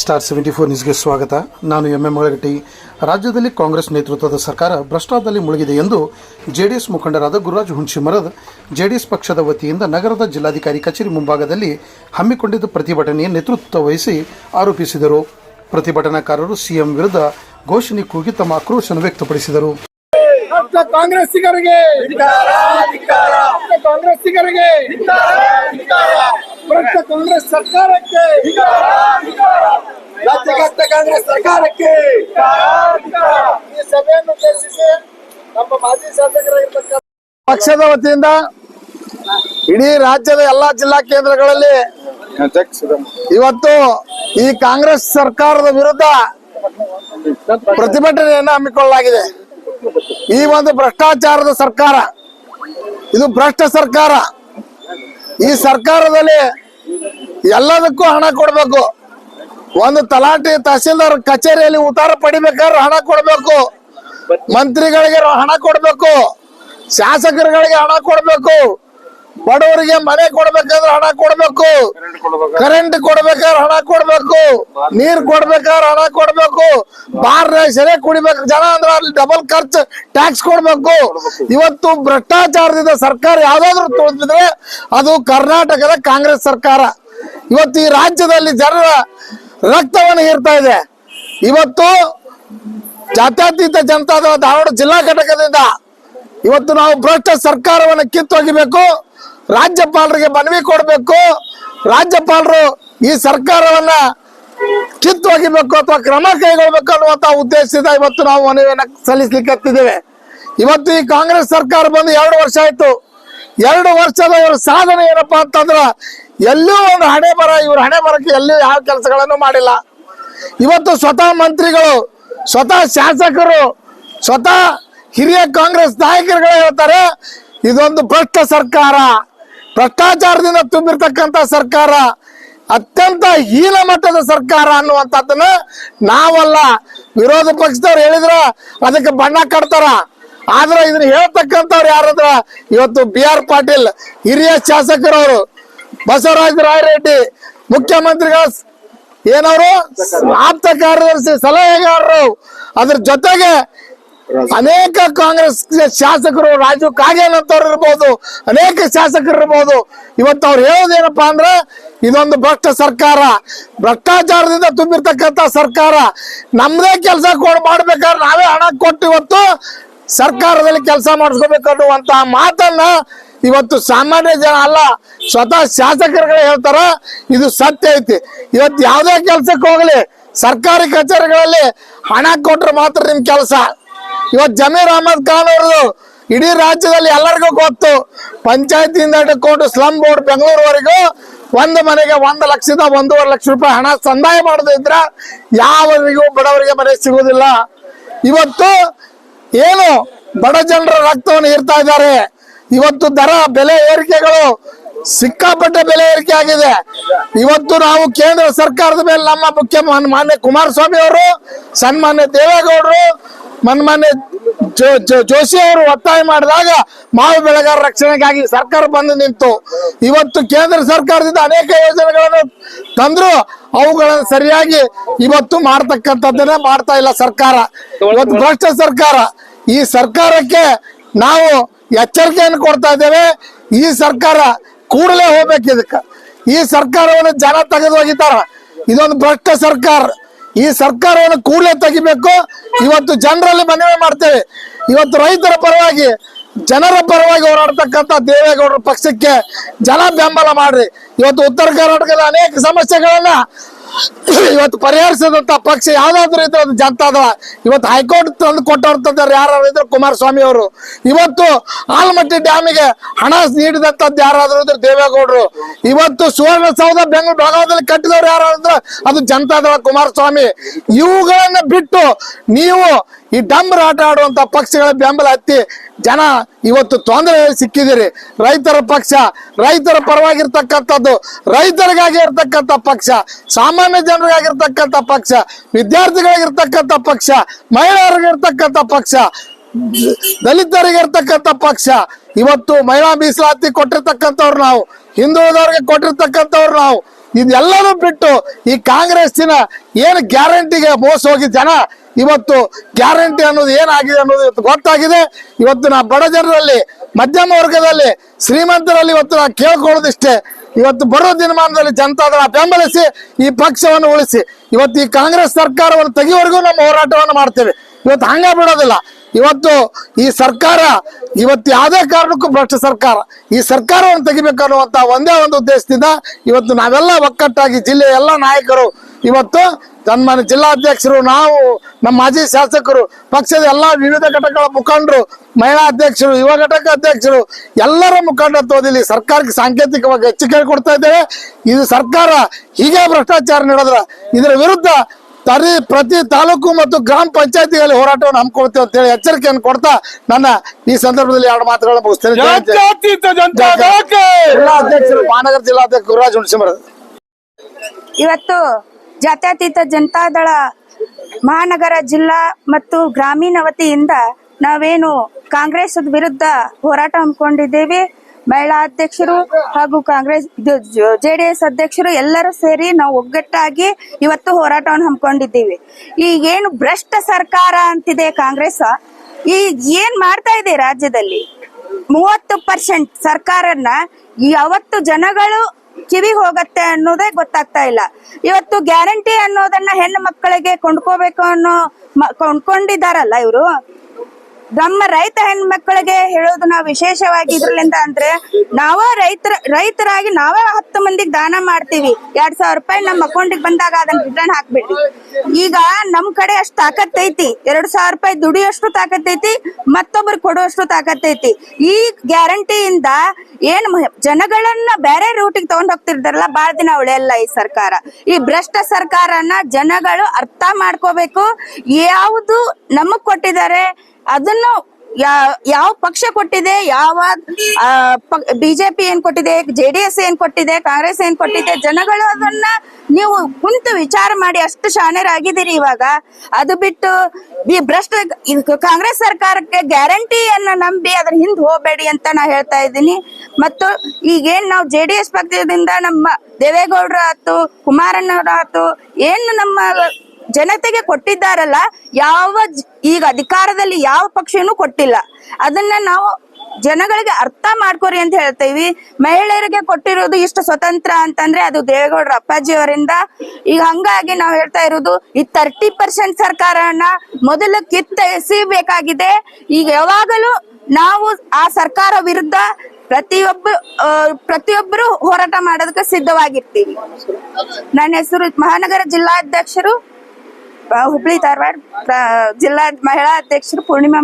Star seventy four ನ್ಯೂಸ್ಗೆ ಸ್ವಾಗತ. ನಾನು ಎಂ ಎಂ ಮಳಗಟ್ಟಿ. ರಾಜ್ಯದಲ್ಲಿ ಕಾಂಗ್ರೆಸ್ ನೇತೃತ್ವದ ಸರ್ಕಾರ ಭ್ರಷ್ಟಾಚಾರದಲ್ಲಿ ಮುಳುಗಿದೆ ಎಂದು ಜೆಡಿಎಸ್ ಮುಖಂಡರಾದ ಗುರುರಾಜ್ ಹುಣಶಿಮರದ್ ಜೆಡಿಎಸ್ ಪಕ್ಷದ ವತಿಯಿಂದ ನಗರದ ಜಿಲ್ಲಾಧಿಕಾರಿ ಕಚೇರಿ ಮುಂಭಾಗದಲ್ಲಿ ಹಮ್ಮಿಕೊಂಡಿದ್ದ ಪ್ರತಿಭಟನೆಯ ನೇತೃತ್ವ ವಹಿಸಿ ಆರೋಪಿಸಿದರು. ಪ್ರತಿಭಟನಾಕಾರರು ಸಿಎಂ ವಿರುದ್ಧ ಘೋಷಣೆ ಕೂಗಿ ತಮ್ಮ ಆಕ್ರೋಶವನ್ನು ವ್ಯಕ್ತಪಡಿಸಿದರು. ಕಾಂಗ್ರೆಸ್ಸಿಗರಿಗೆ! ಕಾಂಗ್ರೆಸ್ಸಿಗರಿಗೆ! ಭ್ರಷ್ಟ ಕಾಂಗ್ರೆಸ್ ಸರ್ಕಾರಕ್ಕೆ. ರಾಜ್ಯಗತ ಕಾಂಗ್ರೆಸ್ ಸರ್ಕಾರಕ್ಕೆ. ಈ ಸಭೆಯನ್ನು ಉದ್ದೇಶಿಸಿ ನಮ್ಮ ಮಾಜಿ ಶಾಸಕರಾಗಿರ್ತಕ್ಕಂಥ ಪಕ್ಷದ ವತಿಯಿಂದ ಇಡೀ ರಾಜ್ಯದ ಎಲ್ಲಾ ಜಿಲ್ಲಾ ಕೇಂದ್ರಗಳಲ್ಲಿ ಇವತ್ತು ಈ ಕಾಂಗ್ರೆಸ್ ಸರ್ಕಾರದ ವಿರುದ್ಧ ಪ್ರತಿಭಟನೆಯನ್ನು ಹಮ್ಮಿಕೊಳ್ಳಲಾಗಿದೆ. ಈ ಒಂದು ಭ್ರಷ್ಟಾಚಾರದ ಸರ್ಕಾರ, ಇದು ಭ್ರಷ್ಟ ಸರ್ಕಾರ. ಈ ಸರ್ಕಾರದಲ್ಲಿ ಎಲ್ಲದಕ್ಕೂ ಹಣ ಕೊಡಬೇಕು. ಒಂದು ತಲಾಟಿ ತಹಸೀಲ್ದಾರ್ ಕಚೇರಿಯಲ್ಲಿ ಉತ್ತಾರ ಪಡಿಬೇಕಾದ್ರೆ ಹಣ ಕೊಡಬೇಕು. ಮಂತ್ರಿಗಳಿಗೆ ಹಣ ಕೊಡಬೇಕು. ಶಾಸಕರುಗಳಿಗೆ ಹಣ ಕೊಡಬೇಕು. ಬಡವರಿಗೆ ಮನೆ ಕೊಡ್ಬೇಕಾದ್ರೆ ಹಣ ಕೊಡಬೇಕು. ಕರೆಂಟ್ ಕೊಡ್ಬೇಕಾದ್ರೆ ಹಣ ಕೊಡ್ಬೇಕು. ನೀರ್ ಕೊಡ್ಬೇಕಾದ್ರೆ ಹಣ ಕೊಡ್ಬೇಕು. ಬಾರ್ ಸೆರೆ ಕುಡಿಬೇಕು. ಜನ ಅಂದ್ರೆ ಅಲ್ಲಿ ಡಬಲ್ ಖರ್ಚು ಟ್ಯಾಕ್ಸ್ ಕೊಡ್ಬೇಕು. ಇವತ್ತು ಭ್ರಷ್ಟಾಚಾರದಿಂದ ಸರ್ಕಾರ ಯಾವ್ದಾದ್ರು ತೋರಿಸಿದ್ರೆ ಅದು ಕರ್ನಾಟಕದ ಕಾಂಗ್ರೆಸ್ ಸರ್ಕಾರ. ಇವತ್ತು ಈ ರಾಜ್ಯದಲ್ಲಿ ಜನರ ರಕ್ತವನ್ನು ಹೀರ್ತಾ ಇದೆ. ಇವತ್ತು ಜಾತ್ಯತೀತ ಜನತಾದಳ ಧಾರವಾಡ ಜಿಲ್ಲಾ ಘಟಕದಿಂದ ಇವತ್ತು ನಾವು ಭ್ರಷ್ಟ ಸರ್ಕಾರವನ್ನು ಕಿತ್ತೊಗಿಬೇಕು, ರಾಜ್ಯಪಾಲರಿಗೆ ಮನವಿ ಕೊಡಬೇಕು, ರಾಜ್ಯಪಾಲರು ಈ ಸರ್ಕಾರವನ್ನ ಕಿತ್ತೊಗಿಬೇಕು ಅಥವಾ ಕ್ರಮ ಕೈಗೊಳ್ಬೇಕು ಅನ್ನುವಂತ ಉದ್ದೇಶದಿಂದ ಇವತ್ತು ನಾವು ಮನವಿಯನ್ನ ಸಲ್ಲಿಸ್ಲಿಕ್ಕೆ ಇವತ್ತು ಈ ಕಾಂಗ್ರೆಸ್ ಸರ್ಕಾರ ಬಂದು ಎರಡು ವರ್ಷ ಆಯ್ತು. ಎರಡು ವರ್ಷದ ಇವರ ಸಾಧನೆ ಏನಪ್ಪಾ ಅಂತಂದ್ರ, ಎಲ್ಲೂ ಒಂದು ಹಣೆ ಬರ, ಇವ್ರ ಹಣೆ ಬರಕ್ಕೆ ಎಲ್ಲೂ ಯಾವ ಕೆಲಸಗಳನ್ನು ಮಾಡಿಲ್ಲ. ಇವತ್ತು ಸ್ವತಃ ಮಂತ್ರಿಗಳು, ಸ್ವತಃ ಶಾಸಕರು, ಸ್ವತಃ ಹಿರಿಯ ಕಾಂಗ್ರೆಸ್ ನಾಯಕರುಗಳು ಹೇಳ್ತಾರೆ ಇದೊಂದು ಭ್ರಷ್ಟ ಸರ್ಕಾರ. ಭ್ರಷ್ಟಾಚಾರದಿಂದ ತುಂಬಿರ್ತಕ್ಕಂಥ ಸರ್ಕಾರ ಅತ್ಯಂತ ಹೀನ ಮಟ್ಟದ ಸರ್ಕಾರ ಅನ್ನುವಂಥದ್ದನ್ನ ನಾವಲ್ಲ. ವಿರೋಧ ಪಕ್ಷದವ್ರು ಹೇಳಿದ್ರ ಅದಕ್ಕೆ ಬಣ್ಣ ಕಟ್ತಾರ. ಆದ್ರೆ ಇದನ್ನ ಹೇಳ್ತಕ್ಕಂಥವ್ರು ಯಾರಂದ್ರ ಇವತ್ತು ಬಿ ಆರ್ ಪಾಟೀಲ್ ಹಿರಿಯ ಶಾಸಕರವರು. ಬಸವರಾಜ ರಾಯರೆಡ್ಡಿ ಮುಖ್ಯಮಂತ್ರಿಗಳ ಏನವರು? ಆಪ್ತ ಕಾರ್ಯದರ್ಶಿ ಸಲಹೆಗಾರರು. ಅದ್ರ ಜೊತೆಗೆ ಅನೇಕ ಕಾಂಗ್ರೆಸ್ ಶಾಸಕರು ರಾಜು ಕಾಗೇನ್ ಅಂತವ್ರು ಇರ್ಬೋದು, ಅನೇಕ ಶಾಸಕರು ಇರ್ಬೋದು. ಇವತ್ತು ಅವ್ರು ಹೇಳೋದೇನಪ್ಪಾ ಅಂದ್ರೆ, ಇದೊಂದು ಭ್ರಷ್ಟ ಸರ್ಕಾರ. ಭ್ರಷ್ಟಾಚಾರದಿಂದ ತುಂಬಿರ್ತಕ್ಕಂಥ ಸರ್ಕಾರ. ನಮ್ದೇ ಕೆಲಸ ಕೊಡ್, ಮಾಡ್ಬೇಕಾದ್ರೆ ನಾವೇ ಹಣ ಕೊಟ್ಟು ಇವತ್ತು ಸರ್ಕಾರದಲ್ಲಿ ಕೆಲಸ ಮಾಡಿಸ್ಕೋಬೇಕನ್ನುವಂತ ಮಾತನ್ನ ಇವತ್ತು ಸಾಮಾನ್ಯ ಜನ ಅಲ್ಲ, ಸ್ವತಃ ಶಾಸಕರುಗಳೇ ಹೇಳ್ತಾರ, ಇದು ಸತ್ಯ ಐತಿ. ಇವತ್ತು ಯಾವುದೇ ಕೆಲಸಕ್ಕೆ ಹೋಗಲಿ, ಸರ್ಕಾರಿ ಕಚೇರಿಗಳಲ್ಲಿ ಹಣ ಕೊಟ್ರೆ ಮಾತ್ರ ನಿಮ್ ಕೆಲಸ. ಇವತ್ತು ಜಮೀರ್ ಅಹಮದ್ ಖಾನ್ ಅವ್ರದ್ದು ಇಡೀ ರಾಜ್ಯದಲ್ಲಿ ಎಲ್ಲರಿಗೂ ಗೊತ್ತು. ಪಂಚಾಯತಿಯಿಂದ ಹಿಡ್ಕೊಂಡು ಸ್ಲಮ್ ಬೋರ್ಡ್ ಬೆಂಗಳೂರುವರೆಗೂ ಒಂದು ಮನೆಗೆ ಒಂದು ಲಕ್ಷದ ಒಂದೂವರೆ ಲಕ್ಷ ರೂಪಾಯಿ ಹಣ ಸಂದಾಯ ಮಾಡದಿದ್ರ ಯಾವರಿಗೂ ಬಡವರಿಗೆ ಮನೆ ಸಿಗುವುದಿಲ್ಲ. ಇವತ್ತು ಏನು ಬಡ ಜನರ ರಕ್ತವನ್ನು ಇರ್ತಾ ಇದ್ದಾರೆ. ಇವತ್ತು ದರ ಬೆಲೆ ಏರಿಕೆಗಳು ಸಿಕ್ಕಾಪಟ್ಟೆ ಬೆಲೆ ಏರಿಕೆ ಆಗಿದೆ. ಇವತ್ತು ನಾವು ಕೇಂದ್ರ ಸರ್ಕಾರದ ಮೇಲೆ ನಮ್ಮ ಮುಖ್ಯ ಮಾನ್- ಮಾನ್ಯ ಕುಮಾರಸ್ವಾಮಿ ಅವರು, ಸನ್ಮಾನ್ಯ ದೇವೇಗೌಡರು ಜೋ- ಜೋಶಿ ಅವರು ಒತ್ತಾಯ ಮಾಡಿದಾಗ ಮಾವು ಬೆಳೆಗಾರ ರಕ್ಷಣೆಗಾಗಿ ಸರ್ಕಾರ ಬಂದು ನಿಂತು. ಇವತ್ತು ಕೇಂದ್ರ ಸರ್ಕಾರದಿಂದ ಅನೇಕ ಯೋಜನೆಗಳನ್ನು ತಂದ್ರು. ಅವುಗಳನ್ನು ಸರಿಯಾಗಿ ಇವತ್ತು ಮಾಡ್ತಕ್ಕಂಥದ್ದನ್ನೇ ಮಾಡ್ತಾ ಇಲ್ಲ ಸರ್ಕಾರ. ಇವತ್ತು ಭ್ರಷ್ಟ ಸರ್ಕಾರ. ಈ ಸರ್ಕಾರಕ್ಕೆ ನಾವು ಎಚ್ಚರಿಕೆಯನ್ನು ಕೊಡ್ತಾ ಇದ್ದೇವೆ. ಈ ಸರ್ಕಾರ ಕೂಡಲೇ ಹೋಗ್ಬೇಕು ಇದಕ್ಕೆ. ಈ ಸರ್ಕಾರವನ್ನು ಜನ ತೆಗೆದು ಹೋಗಿದ್ದಾರೆ ಇದೊಂದು ಭ್ರಷ್ಟ ಸರ್ಕಾರ. ಈ ಸರ್ಕಾರವನ್ನು ಕೂಡಲೇ ತೆಗಿಬೇಕು. ಇವತ್ತು ಜನರಲ್ಲಿ ಮನವಿ ಮಾಡ್ತೇವೆ. ಇವತ್ತು ರೈತರ ಪರವಾಗಿ, ಜನರ ಪರವಾಗಿ ಹೋರಾಡ್ತಕ್ಕಂಥ ದೇವೇಗೌಡರ ಪಕ್ಷಕ್ಕೆ ಜನ ಬೆಂಬಲ ಮಾಡ್ರಿ. ಇವತ್ತು ಉತ್ತರ ಕರ್ನಾಟಕದ ಅನೇಕ ಸಮಸ್ಯೆಗಳನ್ನ ಇವತ್ತು ಪರಿಹರಿಸಿದಂತ ಪಕ್ಷ ಯಾವ್ದಾದ್ರು ಇದ್ರೆ ಅದು ಜನತಾದಳ ಇವತ್ತು ಹೈಕೋರ್ಟ್ ತಂದು ಕೊಟ್ಟವ್ರ ಯಾರು ಇದ್ರು ಕುಮಾರಸ್ವಾಮಿ ಅವರು. ಇವತ್ತು ಆಲ್ಮಟ್ಟಿ ಡ್ಯಾಮಿಗೆ ಹಣ ನೀಡಿದಂತದ್ದು ಯಾರಾದ್ರೂ ಇದ್ರೆ ದೇವೇಗೌಡರು. ಇವತ್ತು ಸುವರ್ಣಸೌಧ ಬೆಂಗಳೂರು ಭಾಗದಲ್ಲಿ ಕಟ್ಟಿದವ್ರು ಯಾರು ಅದು ಜನತಾದಳ ಕುಮಾರಸ್ವಾಮಿ. ಇವುಗಳನ್ನ ಬಿಟ್ಟು ನೀವು ಈ ಡಂಬರ್ ಆಟ ಆಡುವಂತ ಪಕ್ಷಗಳ ಬೆಂಬಲ ಹತ್ತಿ ಜನ ಇವತ್ತು ತೊಂದರೆ ಸಿಕ್ಕಿದಿರಿ. ರೈತರ ಪಕ್ಷ, ರೈತರ ಪರವಾಗಿರ್ತಕ್ಕಂಥದ್ದು, ರೈತರಿಗಾಗಿ ಇರ್ತಕ್ಕಂಥ ಪಕ್ಷ, ಸಾಮಾನ್ಯ ಜನರಿಗಾಗಿರ್ತಕ್ಕಂಥ ಪಕ್ಷ, ವಿದ್ಯಾರ್ಥಿಗಳಿಗಿರ್ತಕ್ಕಂಥ ಪಕ್ಷ ಮಹಿಳೆಯರಿಗಿರ್ತಕ್ಕಂಥ ಪಕ್ಷ, ದಲಿತರಿಗೆ ಇರ್ತಕ್ಕಂಥ ಪಕ್ಷ, ಇವತ್ತು ಮಹಿಳಾ ಮೀಸಲಾತಿ ಕೊಟ್ಟಿರ್ತಕ್ಕಂಥವ್ರು ನಾವು, ಹಿಂದುಳಿದವ್ರಿಗೆ ಕೊಟ್ಟಿರ್ತಕ್ಕಂಥವ್ರು ನಾವು ಇದೆಲ್ಲನೂ ಬಿಟ್ಟು ಈ ಕಾಂಗ್ರೆಸ್ಸಿನ ಏನು ಗ್ಯಾರಂಟಿಗೆ ಮೋಸ ಹೋಗಿ ಜನ ಇವತ್ತು ಗ್ಯಾರಂಟಿ ಅನ್ನೋದು ಏನಾಗಿದೆ ಅನ್ನೋದು ಇವತ್ತು ಗೊತ್ತಾಗಿದೆ. ಇವತ್ತು ನಾ ಬಡ ಜನರಲ್ಲಿ, ಮಧ್ಯಮ ವರ್ಗದಲ್ಲಿ, ಶ್ರೀಮಂತರಲ್ಲಿ ಇವತ್ತು ನಾ ಕೇಳ್ಕೊಳ್ಳೋದಿಷ್ಟೇ. ಇವತ್ತು ಬರೋ ದಿನಮಾನದಲ್ಲಿ ಜನತಾದಳ ಬೆಂಬಲಿಸಿ ಈ ಪಕ್ಷವನ್ನು ಉಳಿಸಿ. ಇವತ್ತು ಈ ಕಾಂಗ್ರೆಸ್ ಸರ್ಕಾರವನ್ನು ತೆಗೆಯುವರೆಗೂ ನಮ್ಮ ಹೋರಾಟವನ್ನು ಮಾಡ್ತೇವೆ. ಇವತ್ತು ಹಂಗ ಬಿಡೋದಿಲ್ಲ. ಇವತ್ತು ಈ ಸರ್ಕಾರ, ಇವತ್ತು ಯಾವುದೇ ಕಾರಣಕ್ಕೂ ಭ್ರಷ್ಟ ಸರ್ಕಾರ, ಈ ಸರ್ಕಾರವನ್ನು ತೆಗಿಬೇಕನ್ನುವಂತ ಒಂದೇ ಒಂದು ಉದ್ದೇಶದಿಂದ ಇವತ್ತು ನಾವೆಲ್ಲ ಒಕ್ಕಟ್ಟಾಗಿ ಜಿಲ್ಲೆಯ ಎಲ್ಲ ನಾಯಕರು ಇವತ್ತು ನಮ್ಮ ಜಿಲ್ಲಾಧ್ಯಕ್ಷರು, ನಾವು ನಮ್ಮ ಮಾಜಿ ಶಾಸಕರು, ಪಕ್ಷದ ಎಲ್ಲ ವಿವಿಧ ಘಟಕಗಳ ಮುಖಂಡರು, ಮಹಿಳಾ ಅಧ್ಯಕ್ಷರು, ಯುವ ಘಟಕ ಅಧ್ಯಕ್ಷರು, ಎಲ್ಲರ ಮುಖಂಡತ್ವದಲ್ಲಿ ಸರ್ಕಾರಕ್ಕೆ ಸಾಂಕೇತಿಕವಾಗಿ ಹೆಚ್ಚು ಕೇಳಿಕೊಡ್ತಾ ಇದ್ದೇವೆ. ಇದು ಸರ್ಕಾರ ಹೀಗೆ ಭ್ರಷ್ಟಾಚಾರ ನಡೆದ್ರ ಇದರ ವಿರುದ್ಧ ತರಿ ಪ್ರತಿ ತಾಲೂಕು ಮತ್ತು ಗ್ರಾಮ ಪಂಚಾಯತಿಗಳಲ್ಲಿ ಹೋರಾಟವನ್ನು ಹಮ್ಮಿಕೊಳ್ತೇವೆ ಅಂತ ಹೇಳಿ ಎಚ್ಚರಿಕೆಯನ್ನು ಕೊಡ್ತಾ ನನ್ನ ಈ ಸಂದರ್ಭದಲ್ಲಿ ಎರಡು ಮಾತುಗಳನ್ನು ಮುಗಿಸ್ತೇನೆ. ಜಿಲ್ಲಾಧ್ಯಕ್ಷರು ಮಹಾನಗರ ಜಿಲ್ಲಾಧ್ಯಕ್ಷ ಗುರುರಾಜ್ ಹುಣಸಿಮರ. ಇವತ್ತು ಜಾತ್ಯತೀತ ಜನತಾದಳ ಮಹಾನಗರ ಜಿಲ್ಲಾ ಮತ್ತು ಗ್ರಾಮೀಣ ವತಿಯಿಂದ ನಾವೇನು ಕಾಂಗ್ರೆಸ್ ವಿರುದ್ಧ ಹೋರಾಟ ಹಮ್ಮಿಕೊಂಡಿದ್ದೇವೆ. ಮಹಿಳಾ ಅಧ್ಯಕ್ಷರು ಹಾಗೂ ಕಾಂಗ್ರೆಸ್ ಜೆಡಿಎಸ್ ಅಧ್ಯಕ್ಷರು ಎಲ್ಲರೂ ಸೇರಿ ನಾವು ಒಗ್ಗಟ್ಟಾಗಿ ಇವತ್ತು ಹೋರಾಟವನ್ನು ಹಮ್ಮಿಕೊಂಡಿದ್ದೀವಿ. ಈಗೇನು ಭ್ರಷ್ಟ ಸರ್ಕಾರ ಅಂತಿದೆ ಕಾಂಗ್ರೆಸ್. ಈ ಏನ್ ಮಾಡ್ತಾ ಇದೆ ರಾಜ್ಯದಲ್ಲಿ? ಮೂವತ್ತು ಪರ್ಸೆಂಟ್ ಸರ್ಕಾರನ ಯಾವತ್ತು ಜನಗಳು ಕಿವಿ ಹೋಗತ್ತೆ ಅನ್ನೋದೇ ಗೊತ್ತಾಗ್ತಾ ಇಲ್ಲ. ಇವತ್ತು ಗ್ಯಾರಂಟಿ ಅನ್ನೋದನ್ನ ಹೆಣ್ಣು ಮಕ್ಕಳಿಗೆ ಕೊಂಡ್ಕೋಬೇಕು ಅನ್ನೋ ಕೊಂಡ್ಕೊಂಡಿದಾರಲ್ಲ ಇವರು. ನಮ್ಮ ರೈತ ಹೆಣ್ಮಕ್ಳಿಗೆ ಹೇಳೋದು ನಾವು ವಿಶೇಷವಾಗಿ ಇದ್ರಲ್ಲಿಂದ ಅಂದ್ರೆ, ನಾವ ರೈತರ, ರೈತರಾಗಿ ನಾವೇ ಹತ್ತು ಮಂದಿಗೆ ದಾನ ಮಾಡ್ತೀವಿ. ಎರಡ್ ಸಾವಿರ ರೂಪಾಯಿ ನಮ್ಮ ಅಕೌಂಟಿಗೆ ಬಂದಾಗ ಅದನ್ನ ರಿಟರ್ನ್ ಹಾಕ್ಬಿಡ್ರಿ ಈಗ ನಮ್ ಕಡೆ ಅಷ್ಟು ತಾಕತ್ ಐತಿ. ಎರಡ್ ಸಾವಿರ ರೂಪಾಯಿ ದುಡಿಯೋಷ್ಟು ಐತಿ ಮತ್ತೊಬ್ರಿಗೆ ಕೊಡುವಷ್ಟು ತಾಕತ್ ಐತಿ. ಈ ಗ್ಯಾರಂಟಿಯಿಂದ ಏನ್ ಜನಗಳನ್ನ ಬೇರೆ ರೂಟಿಗೆ ತಗೊಂಡ್ ಹೋಗ್ತಿರ್ತಾರಲ್ಲ, ಬಾಳ ದಿನ ಉಳಿಯಲ್ಲ ಈ ಸರ್ಕಾರ. ಈ ಭ್ರಷ್ಟ ಸರ್ಕಾರನ ಜನಗಳು ಅರ್ಥ ಮಾಡ್ಕೋಬೇಕು. ಯಾವುದು ನಮಗ್ ಕೊಟ್ಟಿದ್ದಾರೆ ಅದನ್ನು ಯಾವ ಪಕ್ಷ ಕೊಟ್ಟಿದೆ, ಯಾವ ಬಿಜೆಪಿ ಏನ್ ಕೊಟ್ಟಿದೆ, ಜೆಡಿಎಸ್ ಏನ್ ಕೊಟ್ಟಿದೆ, ಕಾಂಗ್ರೆಸ್ ಏನ್ ಕೊಟ್ಟಿದೆ, ಜನಗಳು ಅದನ್ನ ನೀವು ಕುಂತು ವಿಚಾರ ಮಾಡಿ ಅಷ್ಟು ಶಾಣರಾಗಿದ್ದೀರಿ ಇವಾಗ. ಅದು ಬಿಟ್ಟು ಈ ಭ್ರಷ್ಟ ಕಾಂಗ್ರೆಸ್ ಸರ್ಕಾರಕ್ಕೆ ಗ್ಯಾರಂಟಿಯನ್ನ ನಂಬಿ ಅದ್ರ ಹಿಂದ್ ಹೋಗ್ಬೇಡಿ ಅಂತ ನಾ ಹೇಳ್ತಾ ಇದ್ದೀನಿ. ಮತ್ತು ಈಗೇನ್ ನಾವು ಜೆ ಡಿ ಎಸ್ ಪಕ್ಷದಿಂದ ನಮ್ಮ ದೇವೇಗೌಡರು ಆತು, ಕುಮಾರಣ್ಣವ್ರು ಆತು, ಏನು ನಮ್ಮ ಜನತೆಗೆ ಕೊಟ್ಟಿದ್ದಾರಲ್ಲ, ಯಾವ ಈಗ ಅಧಿಕಾರದಲ್ಲಿ ಯಾವ ಪಕ್ಷನೂ ಕೊಟ್ಟಿಲ್ಲ. ಅದನ್ನ ನಾವು ಜನಗಳಿಗೆ ಅರ್ಥ ಮಾಡ್ಕೊರಿ ಅಂತ ಹೇಳ್ತೀವಿ. ಮಹಿಳೆಯರಿಗೆ ಕೊಟ್ಟಿರೋದು ಇಷ್ಟು ಸ್ವತಂತ್ರ ಅಂತಂದ್ರೆ ಅದು ದೇವೇಗೌಡರ ಅಪ್ಪಾಜಿ ಅವರಿಂದ. ಈಗ ಹಂಗಾಗಿ ನಾವು ಹೇಳ್ತಾ ಇರೋದು, ಈ ತರ್ಟಿ ಪರ್ಸೆಂಟ್ ಸರ್ಕಾರನ ಮೊದಲು ಕಿತ್ತ ಎಸಿಬೇಕಾಗಿದೆ ಈಗ ಯಾವಾಗಲೂ ನಾವು ಆ ಸರ್ಕಾರ ವಿರುದ್ಧ ಪ್ರತಿಯೊಬ್ಬ ಪ್ರತಿಯೊಬ್ಬರು ಹೋರಾಟ ಮಾಡೋದಕ್ಕೆ ಸಿದ್ಧವಾಗಿರ್ತೀವಿ. ನನ್ನ ಹೆಸರು ಮಹಾನಗರ ಜಿಲ್ಲಾಧ್ಯಕ್ಷರು ಆ, ಹುಬ್ಳಿ ಧಾರವಾಡ ಪ್ರ- ಜಿಲ್ಲಾ ಮಹಿಳಾ ಅಧ್ಯಕ್ಷರು ಪೂರ್ಣಿಮಾ